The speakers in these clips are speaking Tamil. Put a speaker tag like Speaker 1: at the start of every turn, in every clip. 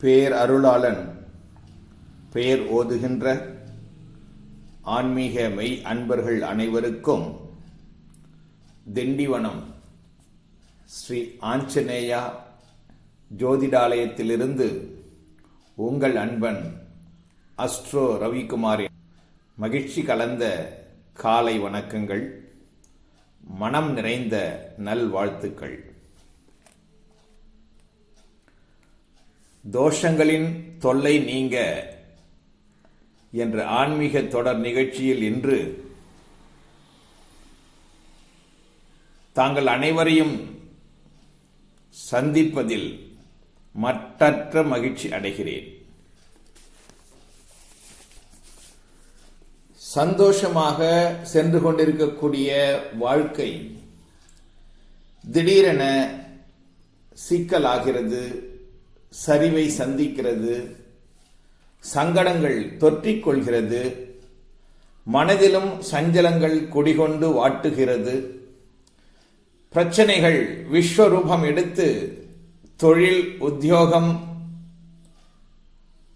Speaker 1: பேர் அருளாளன் பெயர் ஓதுகின்ற ஆன்மீக மெய் அன்பர்கள் அனைவருக்கும் திண்டிவனம் ஸ்ரீ ஆஞ்சநேயா ஜோதிடாலயத்திலிருந்து உங்கள் அன்பன் அஸ்ட்ரோ ரவிக்குமாரின் மகிழ்ச்சி கலந்த காலை வணக்கங்கள் மனம் நிறைந்த நல்வாழ்த்துக்கள். தோஷங்களின் தொல்லை நீங்க என்ற ஆன்மீக தொடர் நிகழ்ச்சியில் இன்று தாங்கள் அனைவரையும் சந்திப்பதில் மற்றற்ற மகிழ்ச்சி அடைகிறேன். சந்தோஷமாக சென்று கொண்டிருக்கக்கூடிய வாழ்க்கை திடீரென சிக்கலாகிறது. சரிவை சந்திக்கிறது சங்கடங்கள் தொற்றிக் கொள்கிறது மனதிலும் சஞ்சலங்கள் குடிகொண்டு வாட்டுகிறது பிரச்சனைகள் விஸ்வரூபம் எடுத்து தொழில் உத்தியோகம்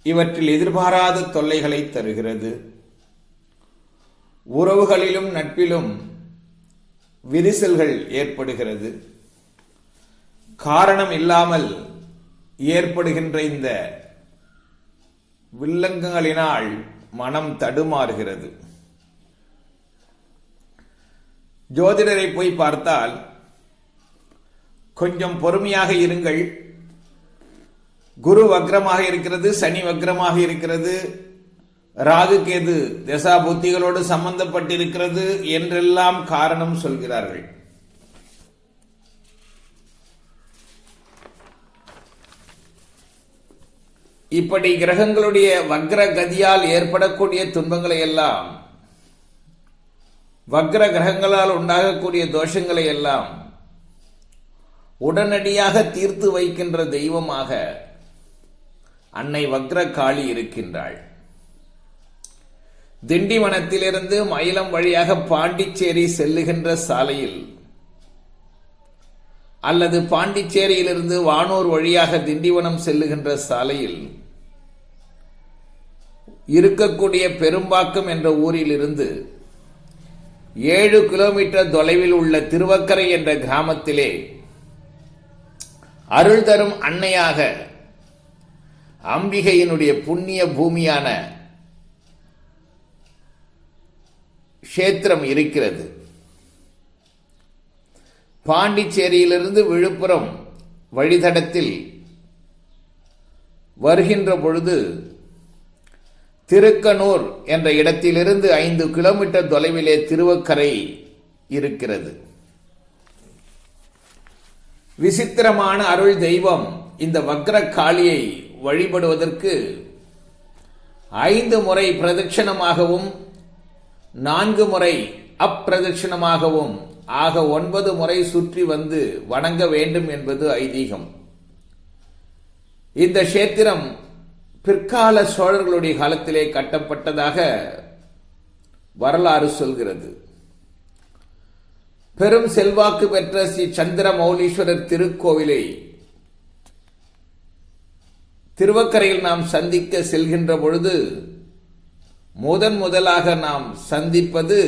Speaker 1: இவற்றில் எதிர்பாராத தொல்லைகளை தருகிறது. உறவுகளிலும் நட்பிலும் விரிசல்கள் ஏற்படுகிறது. காரணம் இல்லாமல் ஏற்படுகின்ற இந்த வில்லங்கங்களினால் மனம் தடுமாறுகிறது. ஜோதிடரை போய் பார்த்தால் கொஞ்சம் பொறுமையாக இருங்கள். குரு வக்ரமாக இருக்கிறது சனி வக்ரமாக இருக்கிறது ராகு கேது தசா புத்திகளோடு சம்பந்தப்பட்டிருக்கிறது என்றெல்லாம் காரணம் சொல்கிறார்கள். இப்படி கிரகங்களுடைய வக்ர கதியால் ஏற்படக்கூடிய துன்பங்களை எல்லாம் வக்ர கிரகங்களால் உண்டாகக்கூடிய தோஷங்களை எல்லாம் உடனடியாக தீர்த்து வைக்கின்ற தெய்வமாக அன்னை வக்ர காளி இருக்கின்றாள். திண்டிவனத்திலிருந்து மயிலம் வழியாக பாண்டிச்சேரி செல்லுகின்ற சாலையில் அல்லது பாண்டிச்சேரியிலிருந்து வானூர் வழியாக திண்டிவனம் செல்லுகின்ற சாலையில் இருக்கக்கூடிய பெரும்பாக்கம் என்ற ஊரிலிருந்து ஏழு கிலோமீட்டர் தொலைவில் உள்ள திருவக்கரை என்ற கிராமத்திலே அருள் தரும் அன்னையாக அம்பிகையினுடைய புண்ணிய பூமியான க்ஷேத்திரம் இருக்கிறது. பாண்டிச்சேரியிலிருந்து விழுப்புரம் வழித்தடத்தில் வருகின்ற பொழுது திருக்கனூர் என்ற இடத்திலிருந்து ஐந்து கிலோமீட்டர் தொலைவிலே திருவக்கரை இருக்கிறது. விசித்திரமான அருள் தெய்வம் இந்த வக்ர காளியை வழிபடுவதற்கு ஐந்து முறை பிரதட்சிணமாகவும் நான்கு முறை அப்பிரதட்சிணமாகவும் ஆக ஒன்பது முறை சுற்றி வந்து வணங்க வேண்டும் என்பது ஐதீகம். இந்த கஷேத்திரம் பிற்கால சோழர்களுடைய காலத்திலே கட்டப்பட்டதாக வரலாறு சொல்கிறது. பெரும் செல்வாக்கு பெற்ற ஸ்ரீ சந்திர மௌலீஸ்வரர் திருக்கோவிலை திருவக்கரையில் நாம் சந்திக்க செல்கின்ற பொழுது முதன் முதலாக நாம் சந்திப்பது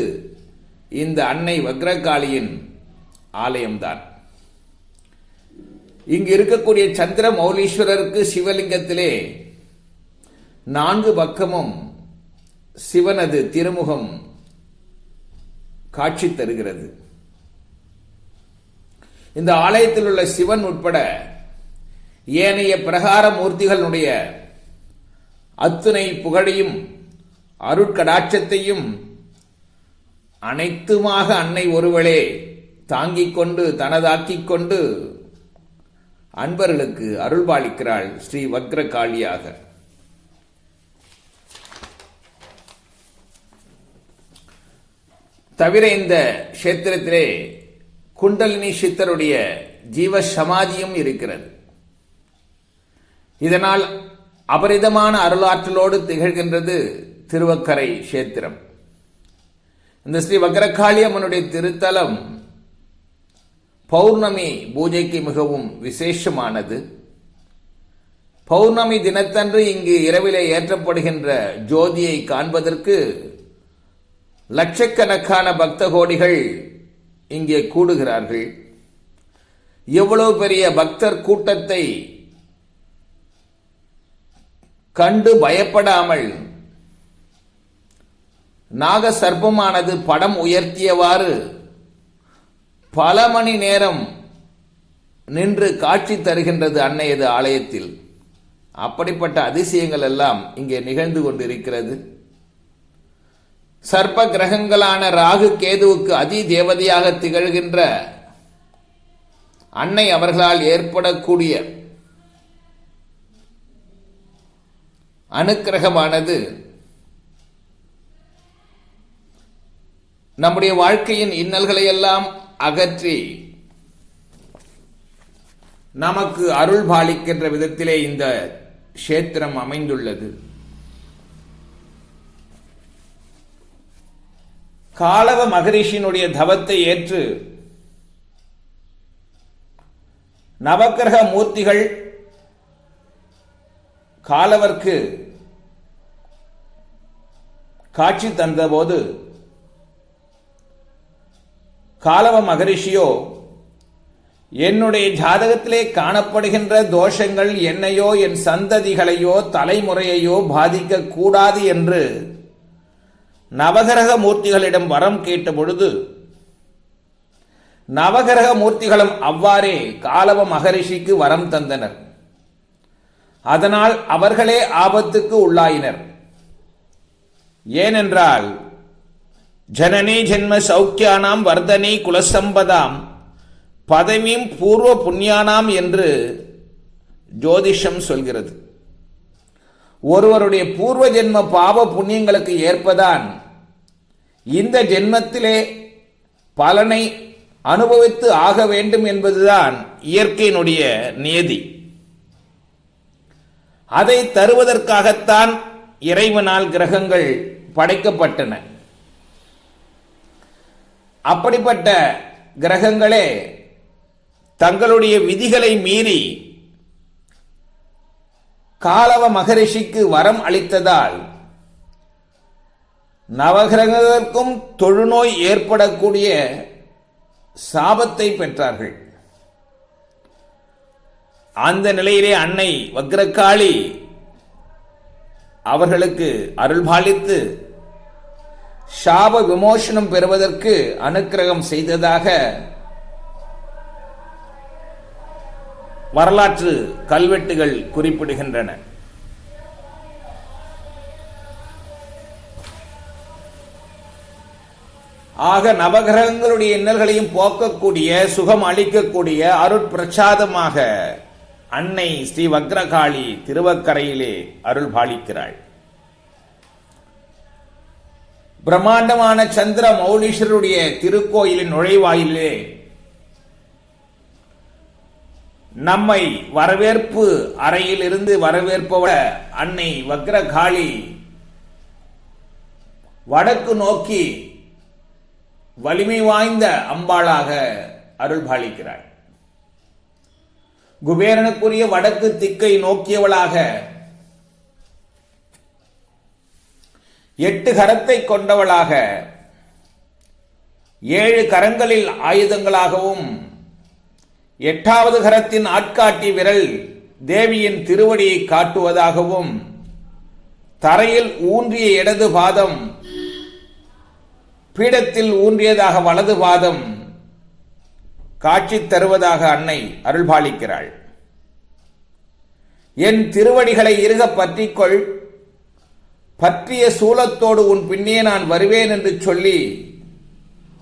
Speaker 1: இந்த அன்னை வக்ரகாளியின் ஆலயம்தான். இங்கு இருக்கக்கூடிய சந்திர மௌலீஸ்வரருக்கு சிவலிங்கத்திலே நான்கு பக்கமும் சிவனது திருமுகம் காட்சி தருகிறது. இந்த ஆலயத்தில் உள்ள சிவன் உட்பட ஏனைய பிரகார மூர்த்திகளுடைய அத்துணை புகழையும் அருட்கடாட்சத்தையும் அனைத்துமாக அன்னை ஒருவளே தாங்கிக் கொண்டு தனதாக்கிக் கொண்டு அன்பர்களுக்கு அருள்பாலிக்கிறாள் ஸ்ரீ வக்ர காளியாக தவிர இந்த கஷேத்திரத்திலே குண்டலினி சித்தருடைய ஜீவ சமாதியும் இருக்கிறது. இதனால் அபரிதமான அருளாற்றலோடு திகழ்கின்றது திருவக்கரை கஷேத்திரம். இந்த ஸ்ரீ வக்ரகாளி அம்மனுடைய திருத்தலம் பௌர்ணமி பூஜைக்கு மிகவும் விசேஷமானது. பௌர்ணமி தினத்தன்று இங்கு இரவிலே ஏற்றப்படுகின்ற ஜோதியை காண்பதற்கு லட்சக்கணக்கான பக்த கோடிகள் இங்கே கூடுகிறார்கள். எவ்வளவு பெரிய பக்தர் கூட்டத்தை கண்டு பயப்படாமல் நாக சர்ப்பமானது படம் உயர்த்தியவாறு பல மணி நேரம் நின்று காட்சி தருகின்றது அன்னையது ஆலயத்தில். அப்படிப்பட்ட அதிசயங்கள் எல்லாம் இங்கே நிகழ்ந்து கொண்டிருக்கிறது. சர்ப்ப கிரகங்களான ராகு கேதுவுக்கு அதி தேவதையாக திகழ்கின்ற அன்னை அவர்களால் ஏற்படக்கூடிய அனுக்கிரகமானது நம்முடைய வாழ்க்கையின் இன்னல்களை எல்லாம் அகற்றி நமக்கு அருள் பாலிக்கின்ற விதத்திலே இந்த கஷேத்திரம் அமைந்துள்ளது. காலவ மகரிஷியினுடைய தவத்தை ஏற்று நவக்கிரக மூர்த்திகள் காலவர்க்கு காட்சி தந்தபோது காலவ மகரிஷியோ என்னுடைய ஜாதகத்திலே காணப்படுகின்ற தோஷங்கள் என்னையோ என் சந்ததிகளையோ தலைமுறையையோ பாதிக்க கூடாது என்று நவகிரக மூர்த்திகளிடம் வரம் கேட்ட பொழுது நவகிரக மூர்த்திகளும் அவ்வாறே காலவ மகரிஷிக்கு வரம் தந்தனர். அதனால் அவர்களே ஆபத்துக்கு உள்ளாயினர். ஏனென்றால் ஜனனி ஜென்ம சௌக்கியானாம் வர்தனி குலசம்பதாம் பதவியும் பூர்வ புண்ணியானாம் என்று ஜோதிஷம் சொல்கிறது. ஒருவருடைய பூர்வ ஜென்ம பாவ புண்ணியங்களுக்கு ஏற்பதான் இந்த ஜென்மத்திலே பலனை அனுபவித்து ஆக வேண்டும் என்பதுதான் இயற்கையினுடைய நியதி. அதை தருவதற்காகத்தான் இறைவனால் கிரகங்கள் படைக்கப்பட்டன. அப்படிப்பட்ட கிரகங்களே தங்களுடைய விதிகளை மீறி காலவ மகரிஷிக்கு வரம் அளித்ததால் நவகிரகத்திற்கும் தொழுநோய் ஏற்படக்கூடிய சாபத்தை பெற்றார்கள். அந்த நிலையிலே அன்னை வக்ரக்காளி அவர்களுக்கு அருள்பாலித்து சாப விமோசனம் பெறுவதற்கு அனுக்கிரகம் செய்ததாக வரலாற்று கல்வெட்டுகள் குறிப்பிடுகின்றன. ஆக நவகிரகங்களுடைய இன்னல்களையும் போக்கக்கூடிய சுகம் அளிக்கக்கூடிய அருட்பிரசாதமாக அன்னை ஸ்ரீ வக்ரகாளி திருவக்கரையிலே அருள் பாலிக்கிறாள். பிரம்மாண்டமான சந்திர மௌலீஸ்வருடைய திருக்கோயிலின் நுழைவாயிலே நம்மை வரவேற்பு அறையில் இருந்து வரவேற்பவ அன்னை வக்ரகாளி வடக்கு நோக்கி வலிமை வாய்ந்த அம்பாளாக அருள்பாலிக்கிறாள். குபேரனுக்குரிய வடக்கு திக்கை நோக்கியவளாக எட்டு கரத்தை கொண்டவளாக ஏழு கரங்களில் ஆயுதங்களாகவும் எட்டாவது கரத்தின் ஆட்காட்டி விரல் தேவியின் திருவடியை காட்டுவதாகவும் தரையில் ஊன்றிய இடது பாதம் பீடத்தில் ஊன்றியதாக வலது பாதம் காட்சி தருவதாக அன்னை அருள்பாலிக்கிறாள். என் திருவடிகளை இருக பற்றிக்கொள். பற்றிய சூலத்தோடு உன் பின்னே நான் வருவேன் என்று சொல்லி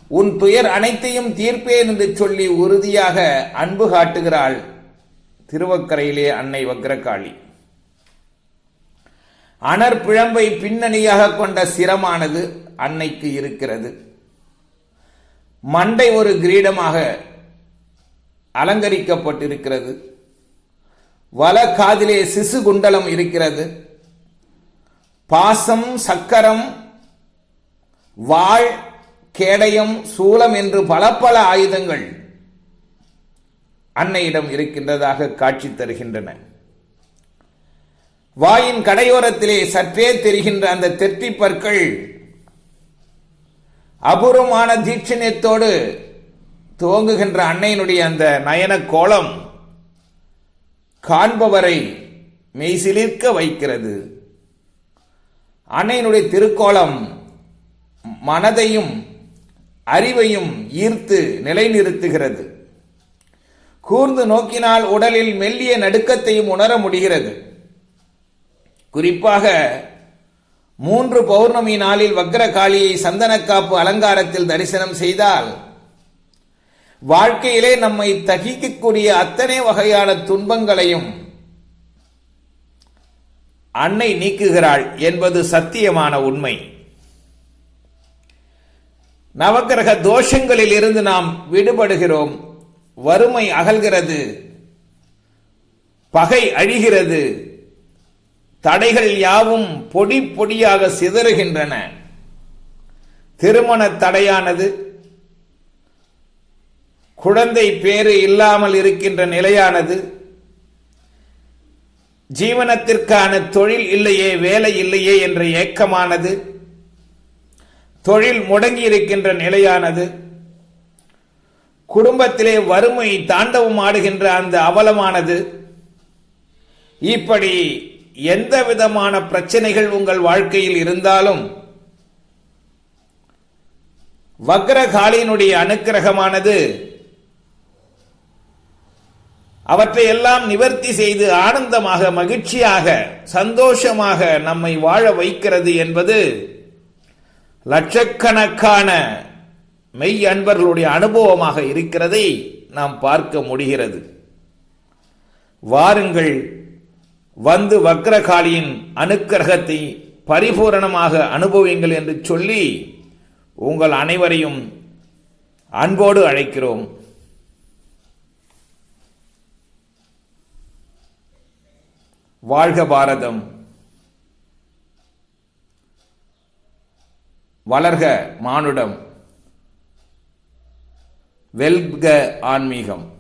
Speaker 1: உன் துயர் அனைத்தையும் தீர்ப்பேன் என்று சொல்லி உறுதியாக அன்பு காட்டுகிறாள் திருவக்கரையிலே அன்னை வக்ரகாளி. அனர் பிழம்பை பின்னணியாக கொண்ட சிரமானது அன்னைக்கு இருக்கிறது. மண்டை ஒரு கிரீடமாக அலங்கரிக்கப்பட்டிருக்கிறது. வல காதிலே சிசு குண்டலம் இருக்கிறது. பாசம் சக்கரம் வாழ் கேடயம் சூலம் என்று பல பல ஆயுதங்கள் அன்னையிடம் இருக்கின்றதாக காட்சி தருகின்றன. வாயின் கடையோரத்திலே சற்றே தெரிகின்ற அந்த தெற்றி பற்கள் அபூர்வமான தீட்சணியத்தோடு துவங்குகின்ற அன்னையினுடைய அந்த நயன கோலம் காண்பவரை மெய்சிலிர்க்க வைக்கிறது. அன்னையினுடைய திருக்கோலம் மனதையும் அறிவையும் ஈர்த்து நிலைநிறுத்துகிறது. கூர்ந்து நோக்கினால் உடலில் மெல்லிய நடுக்கத்தையும் உணர முடிகிறது. குறிப்பாக மூன்று பௌர்ணமி நாளில் வக்ரகாளியை சந்தனக்காப்பு அலங்காரத்தில் தரிசனம் செய்தால் வாழ்க்கையிலே நம்மை தகிக்கக்கூடிய அத்தனை வகையான துன்பங்களையும் அன்னை நீக்குகிறாள் என்பது சத்தியமான உண்மை. நவக்கிரக தோஷங்களில் இருந்து நாம் விடுபடுகிறோம். வறுமை அகல்கிறது. பகை அழிகிறது. தடைகள் யாவும் பொடி பொடியாக சிதறுகின்றன. திருமண தடையானது. குழந்தை பேறு இல்லாமல் இருக்கின்ற நிலையானது. ஜீவனத்திற்கான தொழில் இல்லையே வேலை இல்லையே என்ற ஏக்கமானது. தொழில் முடங்கி இருக்கின்ற நிலையானது. குடும்பத்திலே வறுமை தாண்டவம் ஆடுகின்ற அந்த அவலமானது. இப்படி எந்த விதமான பிரச்சனைகள் உங்கள் வாழ்க்கையில் இருந்தாலும் வக்ரகாலியினுடைய அனுக்கிரகமானது அவற்றை எல்லாம் நிவர்த்தி செய்து ஆனந்தமாக மகிழ்ச்சியாக சந்தோஷமாக நம்மை வாழ வைக்கிறது என்பது லட்சக்கணக்கான மெய் அன்பர்களுடைய அனுபவமாக இருக்கிறதை நாம் பார்க்க முடிகிறது. வாருங்கள் வந்து வக்ரகாளியின் அனுக்கிரகத்தை பரிபூரணமாக அனுபவியுங்கள் என்று சொல்லி உங்கள் அனைவரையும் அன்போடு அழைக்கிறோம். வாழ்க பாரதம். வளர்க மானுடம். வெல்க ஆன்மீகம்.